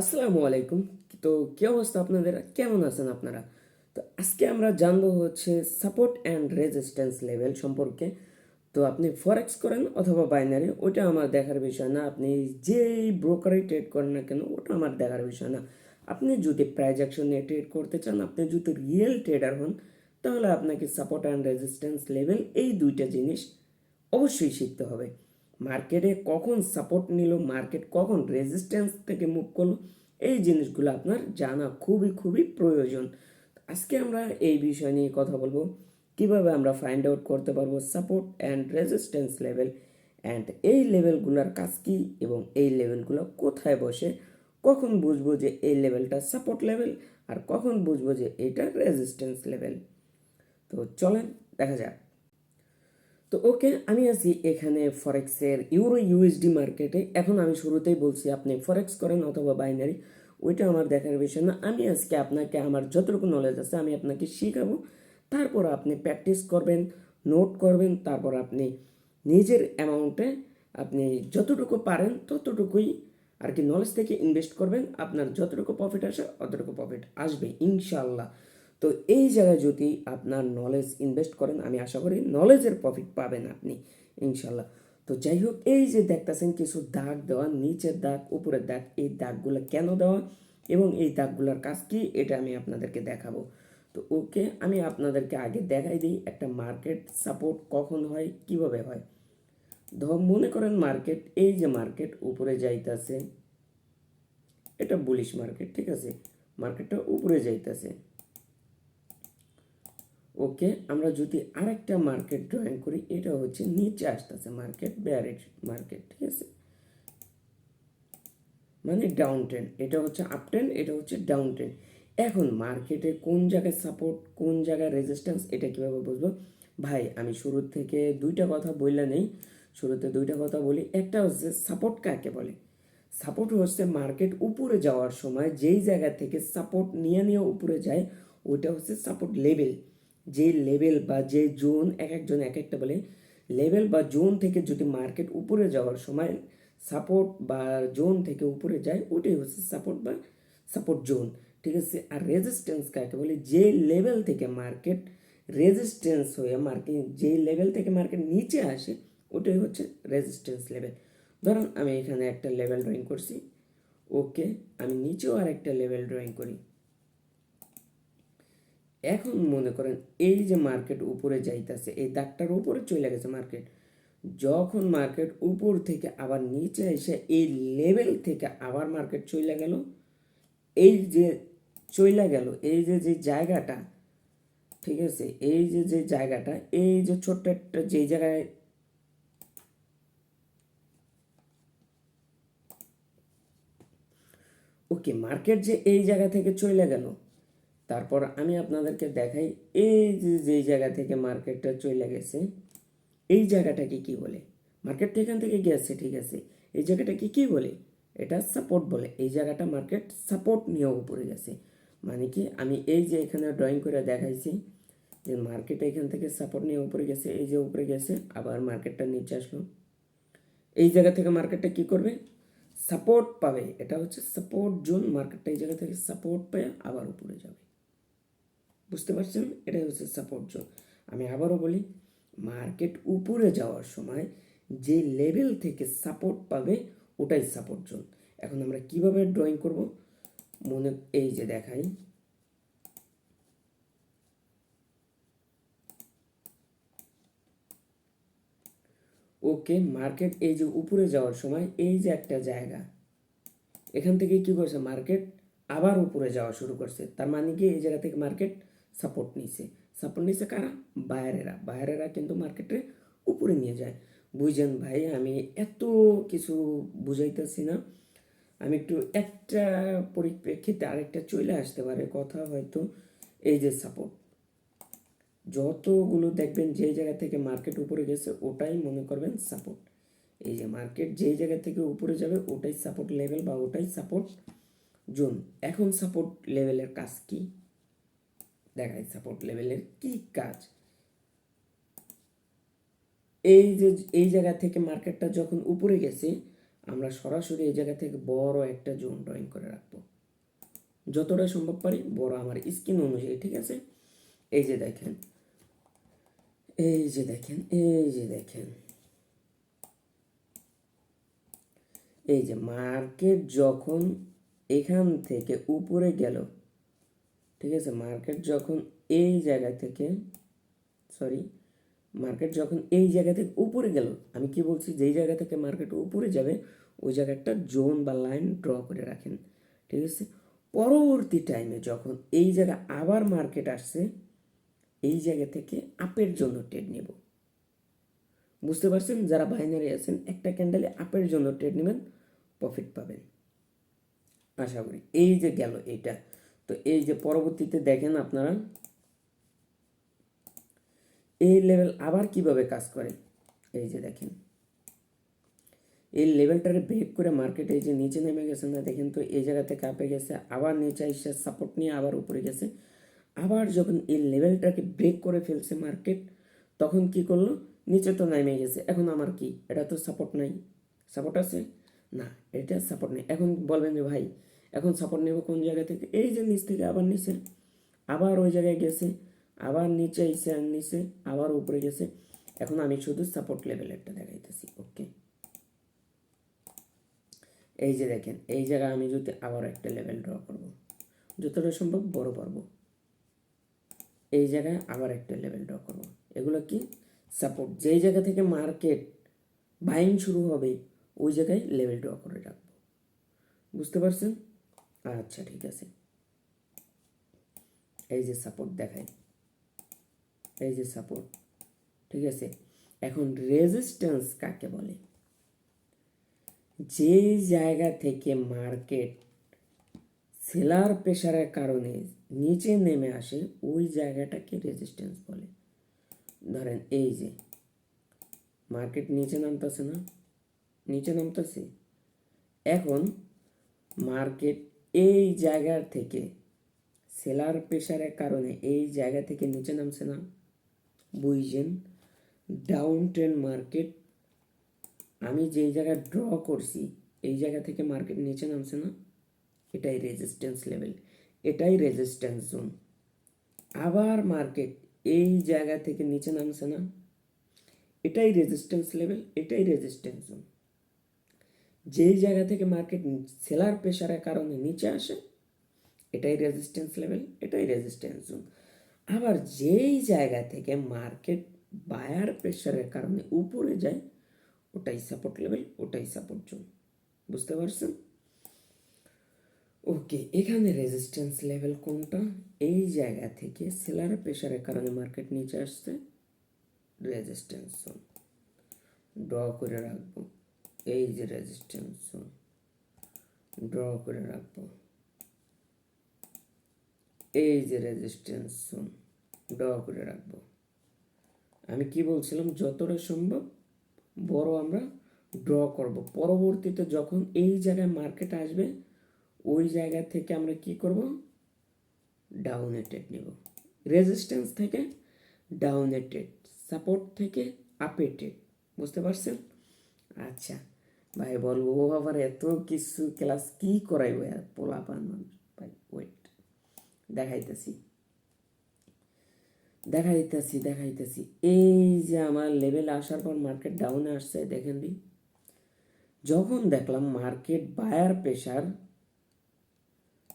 আসসালামু আলাইকুম। তো কি অবস্থা আপনাদের? কেমন আছেন আপনারা? তো আজকে আমরা জানব হচ্ছে সাপোর্ট অ্যান্ড রেজিস্ট্যান্স লেভেল সম্পর্কে। তো আপনি ফরেক্স করেন অথবা বাইনারি ওটা আমার দেখার বিষয় না। আপনি যেই ব্রোকারে ট্রেড করেন না কেন, ওটা আমার দেখার বিষয় না। আপনি যদি প্রাইজ অ্যাকশন নিয়ে ট্রেড করতে চান, আপনি যদি রিয়েল ট্রেডার হন, তাহলে আপনাকে সাপোর্ট অ্যান্ড রেজিস্ট্যান্স লেভেল এই দুইটা জিনিস অবশ্যই শিখতে হবে। মার্কেটে কখন সাপোর্ট নিল, মার্কেট কখন রেজিস্ট্যান্স থেকে মুভ করল, এই জিনিসগুলো আপনার জানা খুবই খুবই প্রয়োজন। আজকে আমরা এই বিষয় নিয়ে কথা বলব, কীভাবে আমরা ফাইন্ড আউট করতে পারব support and resistance level and এই লেভেলগুলোর কাজ কী এবং এই লেভেলগুলো কোথায় বসে, কখন বুঝব যে এই লেভেলটা সাপোর্ট লেভেল আর কখন বুঝব যে এটা রেজিস্ট্যান্স লেভেল তো চলেন, দেখা যাক। তো ওকে আমি আছি এখানে ফরেক্সের ইউরো ইউএসডি মার্কেটে এখন আমি শুরুতেই বলছি, আপনি ফরেক্স করেন অথবা বাইনারি, ওইটা আমার দেখার বিষয় না। আমি আজকে আপনাকে আমার যতটুকু নলেজ আছে, আমি আপনাকে শেখাবো। তারপর আপনি প্র্যাকটিস করবেন নোট করবেন, তারপর আপনি নিজের অ্যামাউন্টে আপনি যতটুকু পারেন, ততটুকুই আর কি নলেজ থেকে ইনভেস্ট করবেন। আপনার যতটুকু প্রফিট আসে, অতটুকু প্রফিট আসবে ইনশাল্লাহ তো এই জায়গায় যদি আপনার নলেজ ইনভেস্ট করেন, আমি আশা করি নলেজের প্রফিট পাবেন আপনি, ইনশাল্লাহ। তো যাই হোক, এই যে দেখতেছেন কিছু দাগ দেওয়া, নিচের দাগ, উপরের দাগ, এই দাগগুলো কেন দেওয়া এবং এই দাগগুলোর কাজ কি, এটা আমি আপনাদেরকে দেখাবো। তো ওকে, আমি আপনাদেরকে আগে দেখাই দিই, একটা মার্কেট সাপোর্ট কখন হয়, কীভাবে হয়। ধর মনে করেন মার্কেট এই যে মার্কেট উপরে যাইতেছে, এটা বুলিশ মার্কেট ঠিক আছে? মার্কেটটা উপরে যাইতেছে। ওকে আমরা যদি আরেকটা মার্কেট ড্রয়িং করি, এটা হচ্ছে নিচে আসতেছে মার্কেট ব্যারেজ মার্কেট ঠিক আছে? মানে ডাউন ট্রেন্ড এটা হচ্ছে আপ ট্রেন্ড এটা হচ্ছে ডাউন ট্রেন্ড এখন মার্কেটে কোন জায়গায় সাপোর্ট কোন জায়গায় রেজিস্ট্যান্স এটা কীভাবে বুঝব? ভাই, আমি শুরু থেকে দুইটা কথা বললে নেই, শুরুতে দুইটা কথা বলি। একটা হচ্ছে সাপোর্ট কাকে বলে? সাপোর্ট হচ্ছে মার্কেট উপরে যাওয়ার সময় যেই জায়গা থেকে সাপোর্ট নিয়ে নিয়ে উপরে যায়, ওইটা হচ্ছে সাপোর্ট লেভেল যে লেভেল বা যে জোন এক একজন এক একটা বলে লেভেল বা জোন থেকে যদি মার্কেট উপরে যাওয়ার সময় সাপোর্ট বা জোন থেকে উপরে যায়, ওটাই হচ্ছে সাপোর্ট বা সাপোর্ট জোন ঠিক আছে? আর রেজিস্ট্যান্স কাকে বলে? যে লেভেল থেকে মার্কেট রেজিস্ট্যান্স হয়ে মার্কেট যে লেভেল থেকে মার্কেট নিচে আসে, ওটাই হচ্ছে রেজিস্ট্যান্স লেভেল ধরুন, আমি এখানে একটা লেভেল ড্রয়িং করছি ওকে আমি নিচেও আর একটা লেভেল ড্রয়িং করি। এখন মনে করেন এই যে মার্কেট উপরে যাইতেছে, এই দাগটার উপরে চলে গেছে মার্কেট যখন মার্কেট উপর থেকে আবার নিচে এসে এই লেভেল থেকে আবার মার্কেট চলে গেল, এই যে চলে গেল, এই যে যে জায়গাটা, ঠিক আছে, এই যে যে জায়গাটা, এই যে ছোট্ট একটা যে জায়গায় ওকে মার্কেট যে এই জায়গা থেকে চলে গেল তারপর আমি আপনাদেরকে দেখাই এই যে যেই জায়গা থেকে মার্কেটটা চলে গেছে, এই জায়গাটাকে কি বলে? মার্কেটটা এখান থেকে গেছে, ঠিক আছে। এই জায়গাটাকে কি বলে? এটা সাপোর্ট বলে। এই জায়গাটা মার্কেট সাপোর্ট নিয়ে উপরে গেছে। মানে কি, আমি এই যে এখানে ড্রয়িং করে দেখাইছি যে মার্কেট এখান থেকে সাপোর্ট নিয়ে উপরে গেছে, এই যে উপরে গেছে, আবার মার্কেটটা নিচে আসলো। এই জায়গা থেকে মার্কেটটা কি করবে? সাপোর্ট পাবে। এটা হচ্ছে সাপোর্ট জোন মার্কেটটা এই জায়গা থেকে সাপোর্ট পেয়ে আবার উপরে যাবে। বুঝতে পারছেন? এটাই হচ্ছে সাপোর্ট জোন আমি আবারও বলি মার্কেট উপরে যাওয়ার সময় যে লেভেল থেকে সাপোর্ট পাবে, ওটাই সাপোর্ট জোন এখন আমরা কীভাবে ড্রয়িং করব? মনে, এই যে দেখাই। ওকে মার্কেট এই যে উপরে যাওয়ার সময়, এই যে একটা জায়গা, এখান থেকে কি করছে? মার্কেট আবার উপরে যাওয়া শুরু করছে। তার মানে কি এই জায়গা থেকে মার্কেট সাপোর্ট নিছে। সাপোর্ট নিছে কারা? বাইরেরা বাইরেরা কিন্তু মার্কেটে উপরে নিয়ে যায়। বুঝেন ভাই, আমি এত কিছু বুঝাইতেছি না। আমি একটু একটা পরিপ্রেক্ষিতে আরেকটা চলে আসতে পারে। কথা হয়তো এই যে সাপোর্ট যতগুলো দেখবেন যে জায়গা থেকে মার্কেট উপরে গেছে, ওটাই মনে করবেন সাপোর্ট এই যে মার্কেট যেই জায়গা থেকে উপরে যাবে, ওটাই সাপোর্ট লেভেল বা ওটাই সাপোর্ট জোন এখন সাপোর্ট লেভেলের কাজ কি? দেখাই সাপোর্ট লেভেলের কি কাজ? এই যে, এই জায়গা থেকে মার্কেটটা যখন উপরে গেছে, আমরা সরাসরি এই জায়গা থেকে বড় একটা জোন ড্রয়িং করে রাখব। যতটা সম্ভব পারি বড় আমার স্কিন অনুযায়ী, ঠিক আছে? এই যে দেখেন, এই যে দেখেন, এই যে দেখেন। এই যে মার্কেট যখন এখান থেকে উপরে গেল ঠিক আছে মার্কেট যখন এই জায়গা থেকে সরি মার্কেট যখন এই জায়গা থেকে উপরে গেল, আমি কি বলছি, যেই জায়গা থেকে মার্কেট উপরে যাবে, ওই জায়গায় একটা জোন বা লাইন ড্র করে রাখেন, ঠিক আছে? পরবর্তী টাইমে যখন এই জায়গা আবার মার্কেট আসছে, এই জায়গা থেকে আপের জন্য ট্রেড নেব। বুঝতে পারছেন? যারা বাইনারি আছেন, একটা ক্যান্ডেলে আপের জন্য ট্রেড নেবেন প্রফিট পাবেন। আশা করি এই যে গেল এইটা। তো এই যে পরবর্তীতে দেখেন আপনারা, এই লেভেল আবার কীভাবে কাজ করে? এই যে দেখেন, এই লেভেলটারে ব্রেক করে মার্কেটে এই যে নিচে নেমে গেছে না, দেখেন তো এই জায়গা থেকে আপে গেছে, আবার নিচে এসে সাপোর্ট নিয়ে আবার উপরে গেছে। আবার যখন এই লেভেলটাকে ব্রেক করে ফেলছে মার্কেট তখন কি করল? নিচে তো নেমে গেছে, এখন আমার কি? এটা তো সাপোর্ট নাই। সাপোর্ট আছে? না, এটা সাপোর্ট নেই। এখন বলবেন যে ভাই এখন সাপোর্ট নেব কোন জায়গা থেকে? এই যে নিচ থেকে আবার নিচে, আবার ওই জায়গায় গেছে, আবার নিচে এসে আর নিচে, আবার উপরে গেছে। এখন আমি শুধু সাপোর্ট লেভেল লেভেলেরটা দেখাইতেছি ওকে এই যে দেখেন, এই জায়গায় আমি যদি আবার একটা লেভেল ড্র করব, যতটা সম্ভব বড় করব এই জায়গায় আবার একটা লেভেল ড্র করব। এগুলো কি? সাপোর্ট যেই জায়গা থেকে মার্কেট বাইং শুরু হবে, ওই জায়গায় লেভেল ড্র করে রাখব। বুঝতে পারছেন? আচ্ছা ঠিক আছে। এই যে সাপোর্ট দেখায় এই যে সাপোর্ট ঠিক আছে? এখন রেজিস্ট্যান্স কাকে বলে? যে জায়গা থেকে মার্কেট সেলার প্রেশারের কারণে নিচে নেমে আসে, ওই জায়গাটাকে রেজিস্ট্যান্স বলে। ধরেন এই যে মার্কেট নিচে নামতেছে না? নিচে নামতেছে? এখন মার্কেট এই জায়গার থেকে, সেলার প্রেশারের কারণে এই জায়গা থেকে নিচে নামছে না। বুঝছেন? ডাউন ট্রেন মার্কেট আমি যেই জায়গায় ড্র করছি, এই জায়গা থেকে মার্কেট নিচে নামছে না। এটাই রেজিস্ট্যান্স লেভেল এটাই রেজিস্ট্যান্স জোন আবার মার্কেট এই জায়গা থেকে নিচে নামছে না। এটাই রেজিস্ট্যান্স লেভেল এটাই রেজিস্ট্যান্স জোন যেই জায়গা থেকে মার্কেট সেলার প্রেশারের কারণে নিচে আসে, এটাই রেজিস্ট্যান্স লেভেল এটাই রেজিস্ট্যান্স জোন আবার যেই জায়গা থেকে মার্কেট বায়ার প্রেশারের কারণে উপরে যায়, ওটাই সাপোর্ট লেভেল ওটাই সাপোর্ট জোন বুঝতে পারছেন? ওকে, এখানে রেজিস্ট্যান্স লেভেল কোনটা? এই জায়গা থেকে সেলার প্রেশারের কারণে মার্কেট নিচে আসছে রেজিস্ট্যান্স জোন ড্র করে রাখব। এই যে রেজিস্ট্যান্স ড্র করে রাখব। এই যে রেজিস্ট্যান্স ড্র করে রাখব। আমি কি বলছিলাম? যতটা সম্ভব বড় আমরা ড্র করব। পরবর্তীতে যখন এই জায়গায় মার্কেট আসবে, ওই জায়গা থেকে আমরা কি করব? ডাউনে টেট নেব। রেজিস্ট্যান্স থেকে ডাউনে টেট সাপোর্ট থেকে আপে টেট বুঝতে পারছেন? আচ্ছা ভাই বলব ও আবার এত কিছু ক্লাস কি করাইবো? আর পোলা পান মানুষ। ভাই ওয়েট দেখাইতেছি। দেখাইতেছি দেখাইতেছি। এই যে আমার লেভেল আসার পর মার্কেট ডাউনে আসছে, দেখেন দি। যখন দেখলাম মার্কেট বায়ার প্রেশার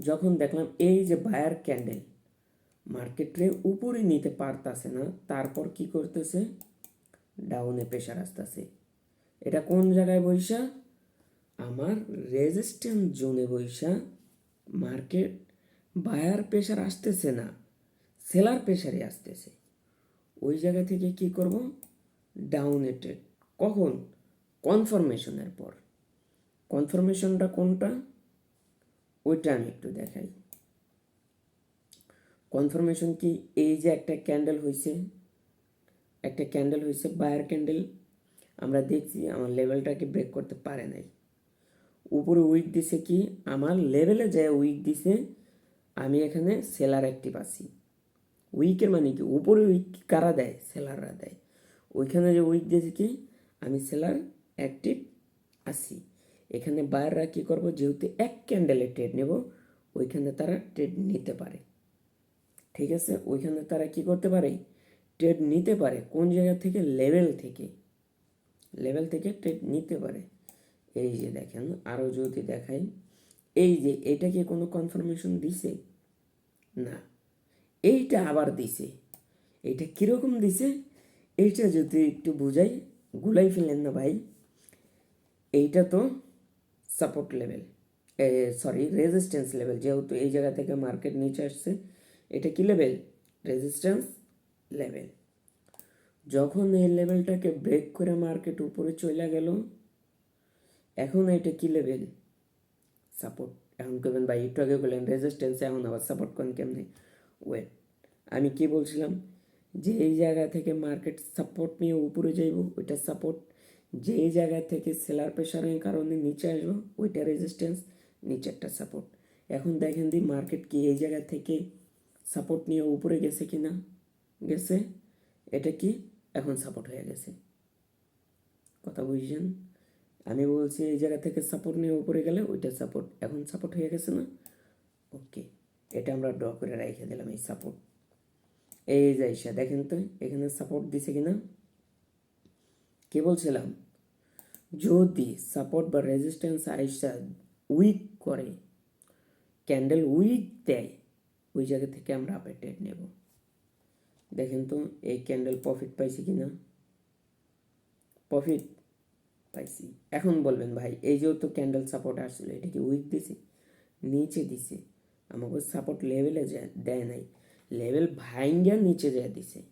যখন দেখলাম এই যে বায়ার ক্যান্ডেল মার্কেটে উপরে নিতে পারতাছে না, তারপর কি করতেছে? ডাউনে প্রেশার আসতেছে। এটা কোন জায়গায় বৈশা? আমার রেজিস্ট্যান্স জোনে বৈশা। মার্কেট বায়ার প্রেশার আসতেছে না সেলার প্রেশারে আসতেছে। ওই জায়গা থেকে কি করব? ডাউনে ট্রেড কখন? কনফার্মেশনের পর। কনফার্মেশনটা কোনটা? ওইটা আমি একটু দেখাই। কনফার্মেশন কি? এই যে একটা ক্যান্ডেল হয়েছে একটা ক্যান্ডেল হয়েছে বায়ার ক্যান্ডেল আমরা দেখছি আমার লেভেলটাকে ব্রেক করতে পারে নাই। উপরে উইক দিছে কি? আমার লেভেলে যায় উইক দিছে, আমি এখানে সেলার অ্যাক্টিভ আছি। উইকের মানে কি? উপরে উইক কারা দেয়? সেলাররা দেয়। ওইখানে যে উইক দিয়েছে কি? আমি সেলার অ্যাক্টিভ আছি। এখানে বায়াররা কী করব? যেহেতু এক ক্যান্ডেলে ট্রেড নেব, ওইখানে তারা ট্রেড নিতে পারে। ঠিক আছে? ওইখানে তারা কি করতে পারে? ট্রেড নিতে পারে। কোন জায়গা থেকে? লেভেল থেকে। লেভেল থেকে ট্রেড নিতে পারে। এই যে দেখেন, আরও যদি দেখাই, এই যে এটা কি কোনো কনফার্মেশন দিছে? না। এইটা আবার দিছে। এইটা কীরকম দিছে? এইটা যদি একটু বুঝাই, গুলাই ফেলেন না ভাই। এইটা তো support level sorry resistance level যেহেতু এই জায়গা থেকে মার্কেট নিচে আসছে, এটা কি লেভেল রেজিস্ট্যান্স লেভেল যখন এই লেভেলটাকে ব্রেক করে মার্কেট উপরে চলে গেল, এখন এটা কি লেভেল সাপোর্ট এখন করবেন ভাই, একটু আগে বললেন রেজিস্ট্যান্স এখন আবার সাপোর্ট করেন কেমনি? ওয়েট আমি কি বলছিলাম? যে এই জায়গা থেকে মার্কেট সাপোর্ট নিয়ে উপরে যাইব, ওইটা সাপোর্ট যেই জায়গা থেকে সেলার প্রেশারের কারণে নিচে আসব, ওইটা রেজিস্ট্যান্স নিচেরটা সাপোর্ট এখন দেখেন দি মার্কেট কি এই জায়গা থেকে সাপোর্ট নিয়ে উপরে গেছে কি না গেছে? এটা কি? এখন সাপোর্ট হয়ে গেছে। কথা বুঝছেন? আমি বলছি এই জায়গা থেকে সাপোর্ট নিয়ে উপরে গেলে ওইটা সাপোর্ট এখন সাপোর্ট হয়ে গেছে না? ওকে এটা আমরা ড্র করে রেখে দিলাম এই সাপোর্ট এই যে আইসা, দেখেন তো, এখানে সাপোর্ট দিছে কিনা? কে বলছিলাম? যদি সাপোর্ট বা রেজিস্ট্যান্স আইসা উইক করে ক্যান্ডেল উইক দেয়, ওই জায়গা থেকে আমরা আপে ট্রেড নেব। দেখেন তো, এই ক্যান্ডেল প্রফিট পাইছি কি না প্রফিট পাইছি। এখন বলবেন ভাই, এই যেহেতু ক্যান্ডেল সাপোর্ট আসছিল, এটা কি উইক দিছে? নিচে দিছে। আমাকে সাপোর্ট লেভেলে দেয় নাই। লেভেল ভাইঙ্গা নিচে যায় দিছে।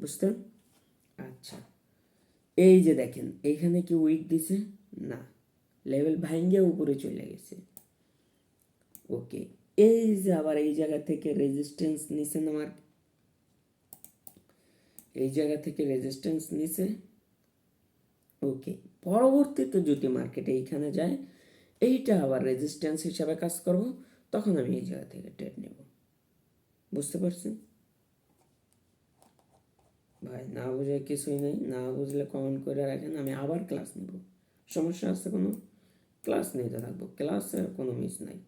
বুঝতেন আচ্ছা। এই যে দেখেন এইখানে কি উইক দিছে? না। লেভেল ভাইঙ্গা উপরে চলে গেছে। ওকে এই যে আবার এই জায়গা থেকে রেজিস্ট্যান্স নিছে না আমার এই জায়গা থেকে রেজিস্ট্যান্স নিছে। ওকে পরবর্তীতে যদি মার্কেটে এইখানে যায়, এইটা আবার রেজিস্ট্যান্স হিসাবে কাজ করব, তখন আমি এই জায়গা থেকে ট্রেড নেব। বুঝতে পারছেন? ভাই, না বুঝে কিছুই নেই, না বুঝলে কমেন্ট করে রাখেন, আমি আবার ক্লাস নেব। সমস্যা আছে কোনো? ক্লাস নিতে থাকব ক্লাসের কোনো মিস নাই।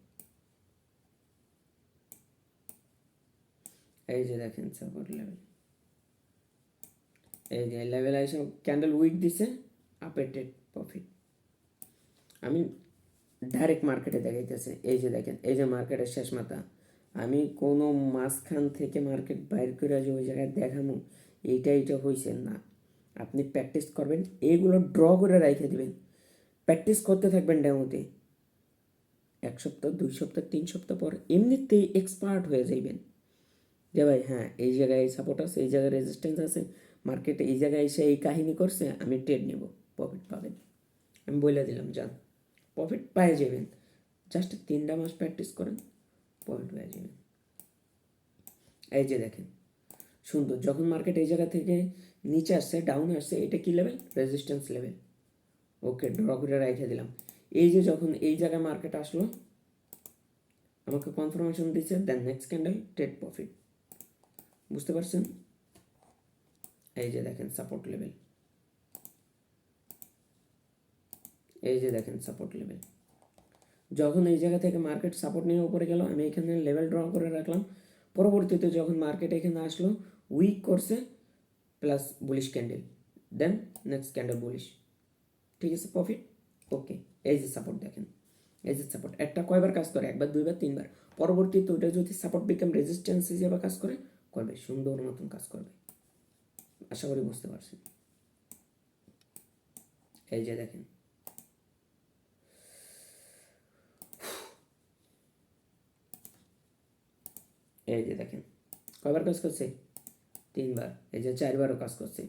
এই যে দেখেন সাপোর্ট লেভেল এই যে লেভেল এসে ক্যান্ডেল উইক দিছে আপের ট্রেড প্রফিট আমি ডাইরেক্ট মার্কেটে দেখাইতেছে। এই যে দেখেন, এই যে মার্কেটের শেষ মাথা। আমি কোনো মাঝখান থেকে মার্কেট বাইর করে যে ওই জায়গায় দেখামো, এইটা এইটা হয়েছে না। আপনি প্র্যাকটিস করবেন এইগুলো ড্র করে রেখে দেবেন। প্র্যাকটিস করতে থাকবেন ডেমোতে এক সপ্তাহ, দুই সপ্তাহ, তিন সপ্তাহ পর এমনিতেই এক্সপার্ট হয়ে যাইবেন। যে ভাই হ্যাঁ এই জায়গায় সাপোর্ট আছে, এই জায়গায় রেজিস্ট্যান্স আছে মার্কেটে এই জায়গায় এসে এই কাহিনী করছে, আমি ট্রেড নেব প্রফিট পাবেন। আমি বলে দিলাম, যান। প্রফিট পায়ে যাবেন। জাস্ট তিনটা মাস প্র্যাকটিস করেন প্রফিট পেয়ে যাবেন। এই যে দেখেন, সুন্দর। যখন মার্কেট এই জায়গা থেকে নিচে আসছে ডাউন আসছে, এটা কী level resistance level okay draw করে রেখে দিলাম। এই যে যখন এই জায়গায় মার্কেট আসলো, আমাকে কনফার্মেশন দিচ্ছে then next candle trade profit বুঝতে পারছেন? এই যে দেখেন সাপোর্ট লেভেল এই যে দেখেন সাপোর্ট লেভেল যখন এই জায়গা থেকে মার্কেট সাপোর্ট নিয়ে উপরে গেল, আমি এখানে লেভেল ড্র করে রাখলাম। পরবর্তীতে যখন মার্কেট এখানে আসলো উইক করছে plus bullish candle then next candle bullish ঠিক আছে প্রফিট ওকে এই যে সাপোর্ট দেখেন। এই যে সাপোর্ট একটা কয়বার কাজ করে? একবার, দুইবার, তিনবার। পরবর্তীতে ওটা যদি সাপোর্ট বিকাম রেজিস্ট্যান্স হিসেবে কাজ করে, করবে। সুন্দর মতন কাজ করবে। আশা করি বুঝতে পারছেন এই যে দেখেন। এই যে দেখেন। কয়বার কাজ করছে? তিনবার। এই যে চারবারও কাজ করছে।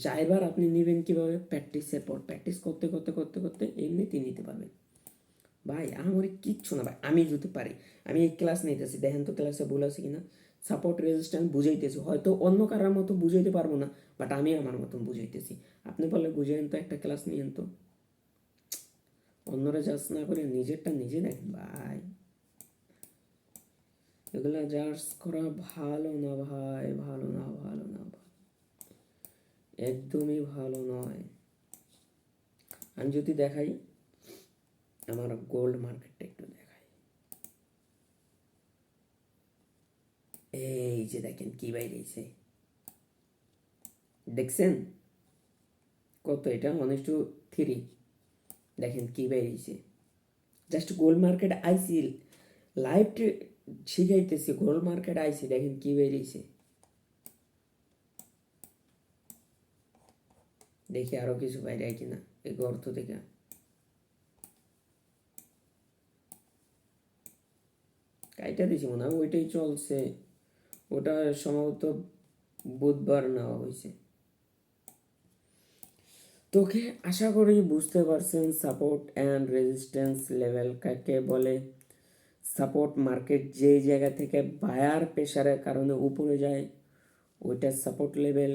চারবার আপনি নেবেন কীভাবে? প্র্যাকটিসের পর। প্র্যাকটিস করতে করতে করতে করতে এমনিতেই নিতে পারবেন। ভাই আমার কিচ্ছু না ভাই আমি যদি পারি। আমি এই ক্লাস নিতেছি, দেখেন তো ক্লাসে ভুল আছে কিনা? সাপোর্ট রেজিস্ট্যান্স বুঝাইতেছি। হয়তো অন্য কারোর মতো বুঝাইতে পারব না বাট আমি আমার মতন বুঝাইতেছি। আপনি বলে বুঝাইন তো একটা ক্লাস নিয়েন তো। অন্যরা জাজ না করে নিজেরটা নিজে দেখেন ভাই। এগুলা জাজ করা ভালো না ভাই, ভালো না ভালো না ভাই। একদমই ভালো নয়। আমি যদি দেখাই আমার গোল্ড মার্কেটটা একটু দেখাই। এই যে দেখেন কি বাইরেছে। দেখছেন? কত এটা? ওয়ান টু থ্রি দেখেন কি বেরিয়েছে just gold market I see. Live শিখাইতেছি gold market আইসি। দেখেন কি বেরিয়েছে দেখি আরও কিছু বাইরে কিনা, এই গর্ত থেকে। কাইটা দিছি মনে হয়, ওইটাই চলছে। ওটা সম্ভবত বুধবার নেওয়া হয়েছে। তোকে আশা করি বুঝতে পারছেন সাপোর্ট অ্যান্ড রেজিস্ট্যান্স লেভেল কাকে বলে। সাপোর্ট মার্কেট যেই জায়গা থেকে বায়ার প্রেশারের কারণে উপরে যায়, ওইটা সাপোর্ট লেভেল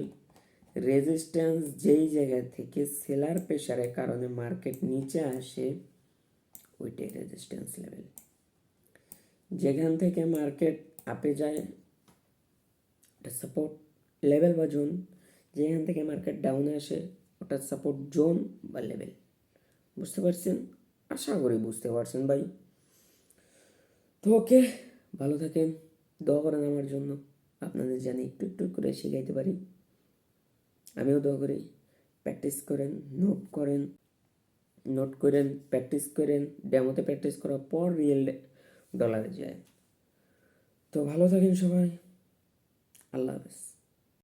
রেজিস্ট্যান্স যেই জায়গা থেকে সেলার প্রেশারের কারণে মার্কেট নিচে আসে, ওইটাই রেজিস্ট্যান্স লেভেল যেখান থেকে মার্কেট আপে যায় ওটা সাপোর্ট লেভেল বা জোন যেখান থেকে মার্কেট ডাউনে আসে ওটা সাপোর্ট জোন বা লেভেল বুঝতে পারছেন? আশা করি বুঝতে পারছেন ভাই। তো ওকে ভালো থাকেন, দোয়া করেন আমার জন্য। আপনাদের জানি একটু একটু করে শেখাইতে পারি। আমিও দোয়া করি। প্র্যাকটিস করেন নোট করেন নোট করেন প্র্যাকটিস করেন। ডেমোতে প্র্যাকটিস করার পর রিয়েল ডলারে যায়। তো ভালো থাকেন সবাই। আল্লাহ হাফেজ।